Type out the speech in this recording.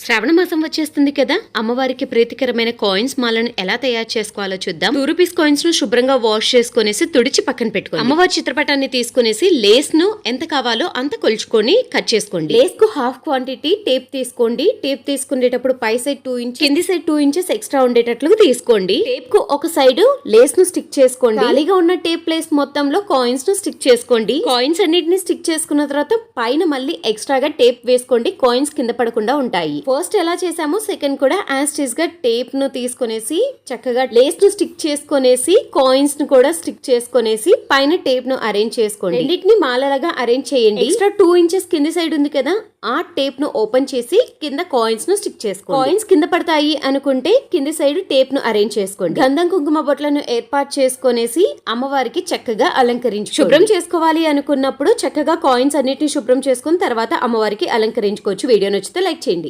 శ్రావణ మాసం వచ్చేస్తుంది కదా? అమ్మవారికి ప్రీతికరమైన కాయిన్స్ మాలను ఎలా తయారు చేసుకోవాలో చూద్దాం. టూ రూపీస్ కాయిన్స్ను శుభ్రంగా వాష్ చేసుకునేసి తుడిచి పక్కన పెట్టుకోండి. అమ్మవారి చిత్రపటాన్ని తీసుకునేసి లేస్ను ఎంత కావాలో అంత కొలుచుకొని కట్ చేసుకోండి. లేస్కు హాఫ్ క్వాంటిటీ టేప్ తీసుకోండి. టేప్ తీసుకునేటప్పుడు పై సైడ్ టూ ఇంచ్ కింది సైడ్ టూ ఇంచెస్ ఎక్స్ట్రా ఉండేటట్లు తీసుకోండి. టేప్కు ఒక సైడ్ లేస్ను స్టిక్ చేసుకోండి. ఖాళీగా ఉన్న టేప్ ప్లేస్ మొత్తంలో కాయిన్స్ను స్టిక్ చేసుకోండి. కాయిన్స్ అన్నిటిని స్టిక్ చేసుకున్న తర్వాత పైన మళ్ళీ ఎక్స్ట్రాగా టేప్ వేసుకోండి. కాయిన్స్ కింద పడకుండా ఉంటాయి. ఫస్ట్ ఎలా చేసామో సెకండ్ కూడా యాస్టీస్గా టేప్ను తీసుకొనేసి చక్కగా లేస్ను స్టిక్ చేసుకొనేసి కాయిన్స్ను కూడా స్టిక్ చేసుకొనేసి పైన టేప్ను అరేంజ్ చేసుకోండి. రెండింటిని మాలలాగా అరేంజ్ చేయండి. ఎక్స్ట్రా టూ ఇంచెస్ కింది సైడ్ ఉంది కదా ఆ టేప్ను ఓపెన్ చేసి కింద కాయిన్స్ను స్టిక్ చేసుకోండి. కాయిన్స్ కింద పడతాయి అనుకుంటే కింది సైడ్ టేప్ను అరేంజ్ చేసుకోండి. గంధం కుంకుమ బొట్లను ఏర్పాటు చేసుకొనేసి అమ్మవారికి చక్కగా అలంకరించు శుభ్రం చేసుకోవాలి అనుకున్నప్పుడు చక్కగా కాయిన్స్ అన్నిటిని శుభ్రం చేసుకుని తర్వాత అమ్మవారికి అలంకరించుకోవచ్చు. వీడియో నచ్చితే లైక్ చేయండి.